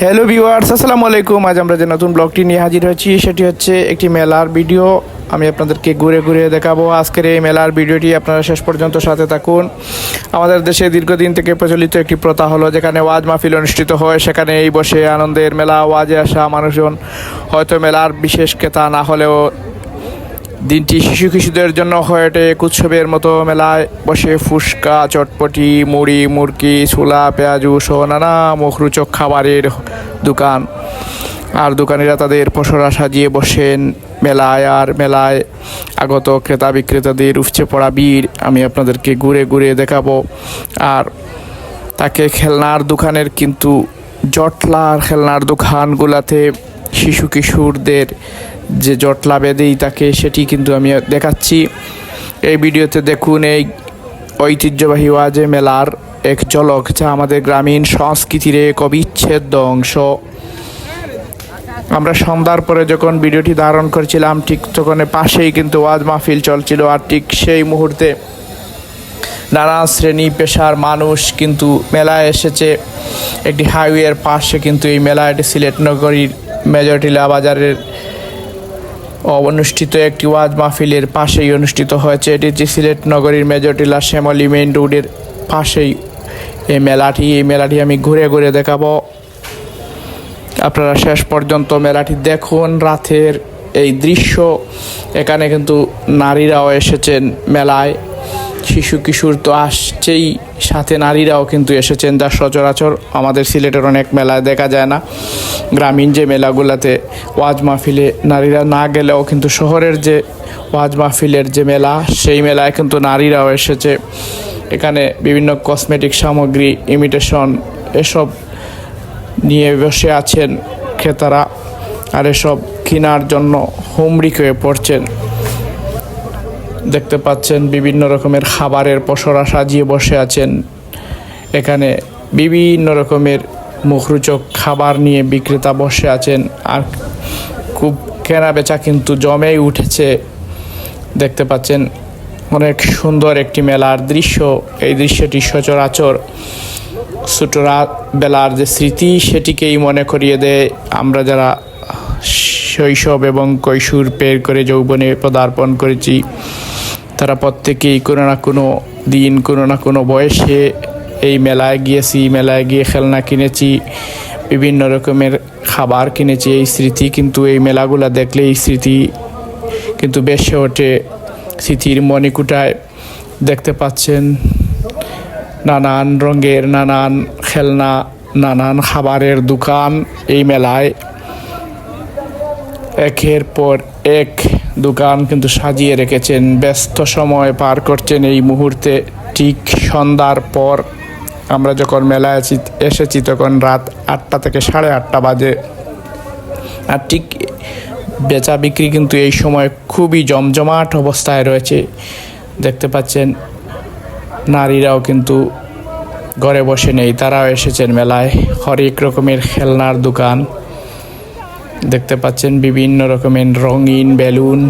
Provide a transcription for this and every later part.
Hello viewers আসসালামু আলাইকুম। আজ আমরা যে নতুন ব্লগটি নিয়ে হাজির হয়েছি, সেটি হচ্ছে একটি মেলার ভিডিও আমি আপনাদেরকে ঘুরে ঘুরে দেখাবো আজকের এই মেলার ভিডিওটি আপনারা শেষ পর্যন্ত সাথে থাকুন। আমাদের দেশে দীর্ঘদিন থেকে প্রচলিত একটি প্রথা হলো, যেখানে ওয়াজ মাহফিল অনুষ্ঠিত হয়। সেখানে এই বসে আনন্দের মেলা, ওয়াজে আসা মানুষজন। হয়তো মেলার বিশেষ ক্রেতা না হলেও দিনটি শিশু কিশোরদের জন্য হয়ে ওঠে এক উৎসবের মতো মেলায় বসে ফুচকা, চটপটি, মুড়ি, মুরকি, ছোলা, পেঁয়াজু সহ নানা মুখরোচক খাবারের দোকান। আর দোকানিরা তাদের পসরা সাজিয়ে বসেন মেলায়। আর মেলায় আগত ক্রেতা বিক্রেতাদের উপচে পড়া ভিড় আমি আপনাদেরকে ঘুরে ঘুরে দেখাবো। আর তাকে খেলনার দোকানের কিন্তু জটলার খেলনার দোকানগুলাতে শিশু কিশোরদের যে জটলা বেঁধেই থাকে সেটি কিন্তু আমি দেখাচ্ছি। এই ভিডিওতে দেখুন এই ঐতিহ্যবাহী ওয়াজে মেলার এক ঝলক, যা আমাদের গ্রামীণ সংস্কৃতির এক অবিচ্ছেদ্য অংশ। আমরা সন্ধ্যার পরে যখন ভিডিওটি ধারণ করেছিলাম, ঠিক তখন পাশেই কিন্তু ওয়াজ মাহফিল চলছিল আর ঠিক সেই মুহূর্তে নানা শ্রেণি পেশার মানুষ কিন্তু মেলায় এসেছে। একটি হাইওয়ের পাশে কিন্তু এই মেলা এটি সিলেট নগরীর মেজরটিলা বাজারের অনুষ্ঠিত একটি ওয়াজ মাহফিলের পাশেই অনুষ্ঠিত হয়েছে। এটি যে সিলেট নগরীর মেজরটিলা শ্যামলী মেইন রোডের পাশেই। এই মেলাটি এই মেলাটি আমি ঘুরে ঘুরে দেখাবো। আপনারা শেষ পর্যন্ত মেলাটি দেখুন। রাতের এই দৃশ্য, এখানে কিন্তু নারীরাও এসেছেন মেলায়। শিশু কিশোর তো আসছেই। সাথে নারীরাও কিন্তু এসেছেন। যা সচরাচর আমাদের সিলেটের অনেক মেলায় দেখা যায় না। গ্রামীণ যে মেলাগুলোতে ওয়াজ মাহফিলে নারীরা না গেলেও কিন্তু শহরের যে ওয়াজ মাহফিলের যে মেলা, সেই মেলায় কিন্তু নারীরাও এসেছে। এখানে বিভিন্ন কসমেটিক সামগ্রী ইমিটেশন এসব নিয়ে বসে আছেন ক্রেতারা। আর এসব কেনার জন্য হুমড়ি হয়ে পড়ছেন। দেখতে পাচ্ছেন বিভিন্ন রকমের খাবারের পসরা সাজিয়ে বসে আছেন। এখানে বিভিন্ন রকমের মুখরোচক খাবার নিয়ে বিক্রেতা বসে আছেন। আর খুব কেনা বেচা কিন্তু জমেই উঠেছে। দেখতে পাচ্ছেন অনেক সুন্দর একটি মেলার দৃশ্য। এই দৃশ্যটি সচরাচর ছোটরা বেলার যে স্মৃতি সেটিকেই মনে করিয়ে দেয়। আমরা যারা শৈশব এবং কৈশোর পের করে যৌবনে পদার্পণ করেছি তারা প্রত্যেকেই কোনো না কোনো দিন, কোনো না কোনো বয়সে এই মেলায় গিয়েছি মেলায় গিয়ে খেলনা কিনেছি, বিভিন্ন রকমের খাবার কিনেছি, এই স্মৃতি কিন্তু এই মেলাগুলো দেখলে এই স্মৃতি কিন্তু বেশি ওঠে। স্মৃতির মণিকুটায় দেখতে পাচ্ছেন নানান রঙের, নানান খেলনা, নানান খাবারের দোকান এই মেলায়। একের পর এক দোকান কিন্তু সাজিয়ে রেখেছেন। ব্যস্ত সময় পার করছেন এই মুহূর্তে। ঠিক সন্ধ্যার পর আমরা যখন মেলায় আছি, এসেছি তখন রাত আটটা থেকে সাড়ে আটটা বাজে। আর ঠিক বেচা বিক্রি কিন্তু এই সময় খুবই জমজমাট অবস্থায় রয়েছে। দেখতে পাচ্ছেন, নারীরাও কিন্তু ঘরে বসে নেই, তারাও এসেছেন মেলায়। হরেক রকমের খেলনার দোকান। দেখতে পাচ্ছেন বিভিন্ন রকমের রঙিন বেলুন।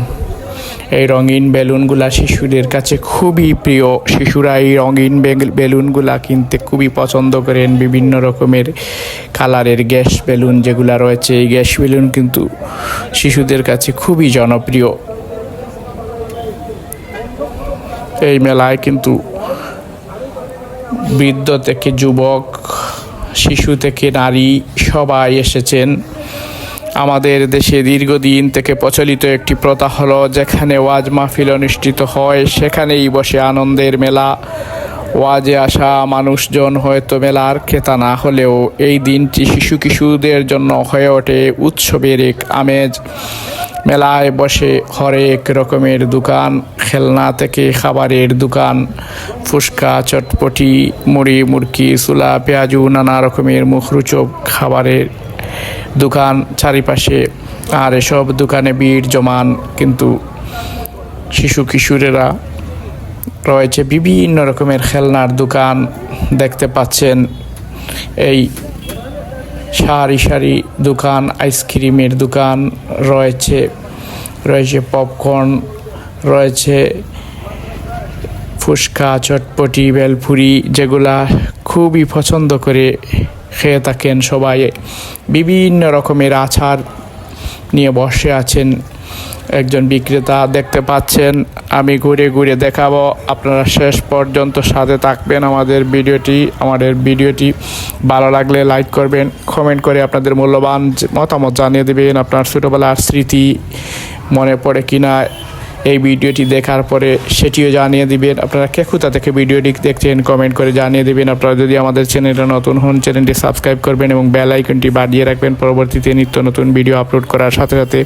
এই রঙিন বেলুনগুলা শিশুদের কাছে খুবই প্রিয়। শিশুরা এই রঙিন বেলুনগুলা কিনতে খুবই পছন্দ করেন। বিভিন্ন রকমের কালারের গ্যাস বেলুন যেগুলা রয়েছে, এই গ্যাস বেলুন কিন্তু শিশুদের কাছে খুবই জনপ্রিয়। এই মেলায় কিন্তু বৃদ্ধ থেকে যুবক, শিশু থেকে নারী সবাই এসেছেন। আমাদের দেশে দীর্ঘদিন থেকে প্রচলিত একটি প্রথা হলো, যেখানে ওয়াজ মাহফিল অনুষ্ঠিত হয়, সেখানেই বসে আনন্দের মেলা। ওয়াজে আসা মানুষজন হয়তো মেলার ক্রেতা না হলেও এই দিনটি শিশু কিশোরদের জন্য হয়ে ওঠে উৎসবের এক আমেজ। মেলায় বসে হরেক রকমের দোকান, খেলনা থেকে খাবারের দোকান, ফুচকা, চটপটি, মুড়ি মুরকি চুলা, পেঁয়াজু, নানা রকমের মুখরোচক খাবারের দোকান চারিপাশে আর এসব দোকানে ভিড়, জমান, কিন্তু শিশু, কিশোরেরা রয়েছে। বিভিন্ন রকমের খেলনার দোকান দেখতে পাচ্ছেন। এই সারি সারি দোকান, আইসক্রিমের দোকান রয়েছে। রয়েছে পপকর্ন, রয়েছে ফুচকা, চটপটি, বেলপুরি, যেগুলা খুবই পছন্দ করে খেয়ে থাকেন সবাই। বিভিন্ন রকমের আচার নিয়ে বসে আছেন একজন বিক্রেতা দেখতে পাচ্ছেন। আমি ঘুরে ঘুরে দেখাবো। আপনারা শেষ পর্যন্ত সাথে থাকবেন আমাদের ভিডিওটি। আমাদের ভিডিওটি ভালো লাগলে লাইক করবেন, কমেন্ট করে আপনাদের মূল্যবান মতামত জানিয়ে দেবেন আপনার ছোটোবেলার স্মৃতি মনে পড়ে কিনা। এই ভিডিওটি দেখার পরে সেটিও জানিয়ে দিবেন। আপনারা কে কোথা থেকে ভিডিওটি দেখছেন কমেন্ট করে জানিয়ে দিবেন। আপনারা যদি আমাদের চ্যানেলটা নতুন হন, চ্যানেলটি সাবস্ক্রাইব করবেন এবং বেল আইকনটি বাড়িয়ে রাখবেন। পরবর্তীতে নিত্য নতুন ভিডিও আপলোড করার সাথে সাথে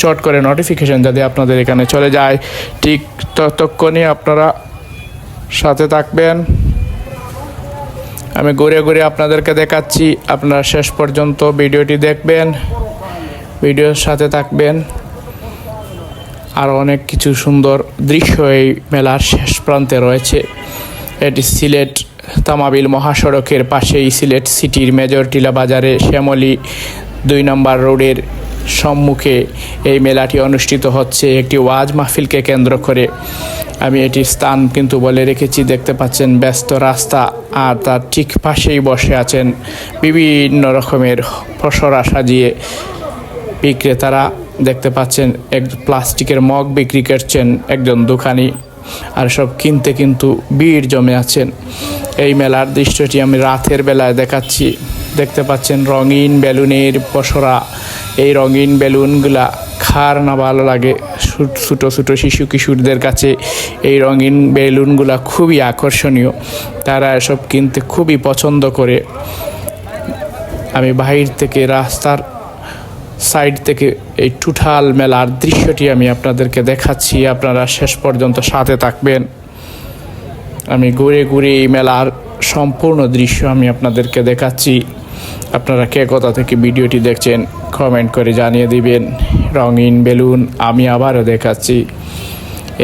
চট করে নোটিফিকেশন যাতে আপনাদের এখানে চলে যায়। ঠিক ততক্ষণে আপনারা সাথে থাকবেন। আমি ঘুরে ঘুরে আপনাদেরকে দেখাচ্ছি। আপনারা শেষ পর্যন্ত ভিডিওটি দেখবেন। ভিডিওর সাথে থাকবেন। আরও অনেক কিছু সুন্দর দৃশ্য এই মেলার শেষ প্রান্তে রয়েছে। এটি সিলেট তামাবিল মহাসড়কের পাশেই সিলেট সিটির মেজর টিলা বাজারে শ্যামলী দুই নম্বর রোডের সম্মুখে এই মেলাটি অনুষ্ঠিত হচ্ছে। একটি ওয়াজ মাহফিলকে কেন্দ্র করে। আমি এটির স্থান কিন্তু বলে রেখেছি, দেখতে পাচ্ছেন ব্যস্ত রাস্তা আর তার ঠিক পাশেই বসে আছেন বিভিন্ন রকমের ফসরা সাজিয়ে বিক্রেতারা। দেখতে পাচ্ছেন, এক প্লাস্টিকের মগ বিক্রি করছেন একজন দোকানি আর সব কিনতে কিন্তু ভিড় জমে আছেন। এই মেলার দৃশ্যটি আমি রাতের বেলায় দেখাচ্ছি। দেখতে পাচ্ছেন রঙিন বেলুনের পসরা। এই রঙিন বেলুনগুলা খার না ভালো লাগে। ছোটো ছোটো শিশু কিশোরদের কাছে এই রঙিন বেলুনগুলা খুবই আকর্ষণীয়। তারা এসব কিনতে খুবই পছন্দ করে। আমি বাহির থেকে রাস্তার সাইড থেকে এই টুঠাল মেলার দৃশ্যটি আমি আপনাদেরকে দেখাচ্ছি। আপনারা শেষ পর্যন্ত সাথে থাকবেন। আমি ঘুরে ঘুরে এই মেলার সম্পূর্ণ দৃশ্য আমি আপনাদেরকে দেখাচ্ছি। আপনারা কে কথা থেকে ভিডিওটি দেখছেন কমেন্ট করে জানিয়ে দিবেন। রঙিন বেলুন আমি আবারও দেখাচ্ছি।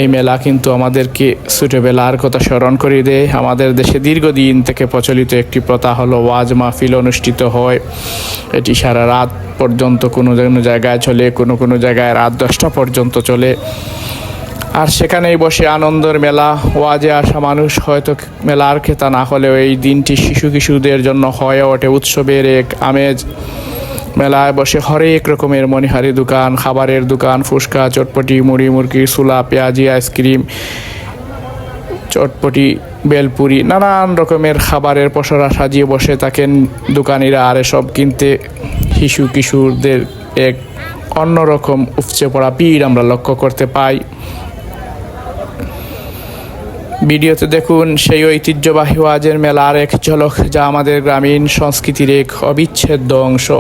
এই মেলা কিন্তু আমাদেরকে ছোটোবেলার কথা স্মরণ করিয়ে দেয়। আমাদের দেশে দীর্ঘদিন থেকে প্রচলিত একটি প্রথা হলো ওয়াজ মাহফিল অনুষ্ঠিত হয়। এটি সারা রাত পর্যন্ত কোনো কোনো জায়গায় চলে, কোনো কোনো জায়গায় রাত দশটা পর্যন্ত চলে। আর সেখানেই বসে আনন্দের মেলা, ওয়াজে আসা মানুষ হয়তো মেলার খেতা না হলেও এই দিনটি শিশু কিশোরদের জন্য হয়ে ওঠে উৎসবের এক আমেজ। মেলায় বসে হরেক রকমের মনিহারি দোকান, খাবারের দোকান, ফুচকা, চটপটি, মুড়ি, মুরগি সুলা পেঁয়াজি, আইসক্রিম, চটপটি, বেলপুরি, নানান রকমের খাবারের পসরা সাজিয়ে বসে থাকেন দোকানিরা আর এসব কিনতে শিশু কিশোরদের এক অন্যরকম উপচে পড়া ভিড় আমরা লক্ষ্য করতে পাই। ভিডিওতে দেখুন সেই ঐতিহ্যবাহী ওয়াজের মেলার এক ঝলক যা আমাদের গ্রামীণ সংস্কৃতির এক অবিচ্ছেদ্য অংশ।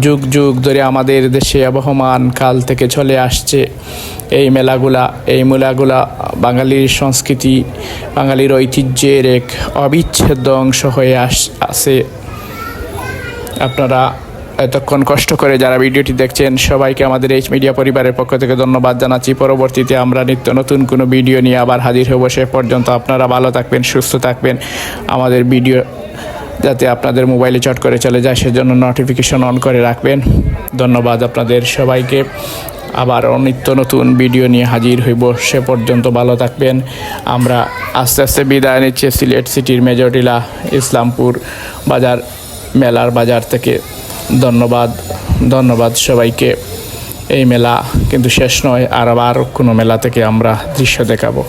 যুগ যুগ ধরে আমাদের দেশে আবহমান কাল থেকে চলে আসছে। এই মেলাগুলা এই মেলাগুলা বাঙালির সংস্কৃতি, বাঙালির ঐতিহ্যের এক অবিচ্ছেদ্য অংশ হয়ে আস, আছে। আপনারা এতক্ষণ কষ্ট করে যারা ভিডিওটি দেখছেন, সবাইকে আমাদের এইচ মিডিয়া পরিবারের পক্ষ থেকে ধন্যবাদ জানাচ্ছি। পরবর্তীতে আমরা নিত্য নতুন কোনো ভিডিও নিয়ে আবার হাজির হব। সে পর্যন্ত আপনারা ভালো থাকবেন, সুস্থ থাকবেন। আমাদের ভিডিও যাতে আপনাদের মোবাইলে চট করে চলে যায়, সেজন্য নোটিফিকেশন অন করে রাখবেন। ধন্যবাদ আপনাদের সবাইকে। আবার নিত্য নতুন ভিডিও নিয়ে হাজির হইব। সে পর্যন্ত ভালো থাকবেন। আমরা আস্তে আস্তে বিদায় নিচ্ছি সিলেট সিটির মেজরটিলা ইসলামপুর বাজার, মেলার বাজার থেকে। ধন্যবাদ ধন্যবাদ সবাইকে। এই মেলা কিন্তু শেষ নয়, আর আবার কোনো মেলা থেকে আমরা দৃশ্য দেখাবো।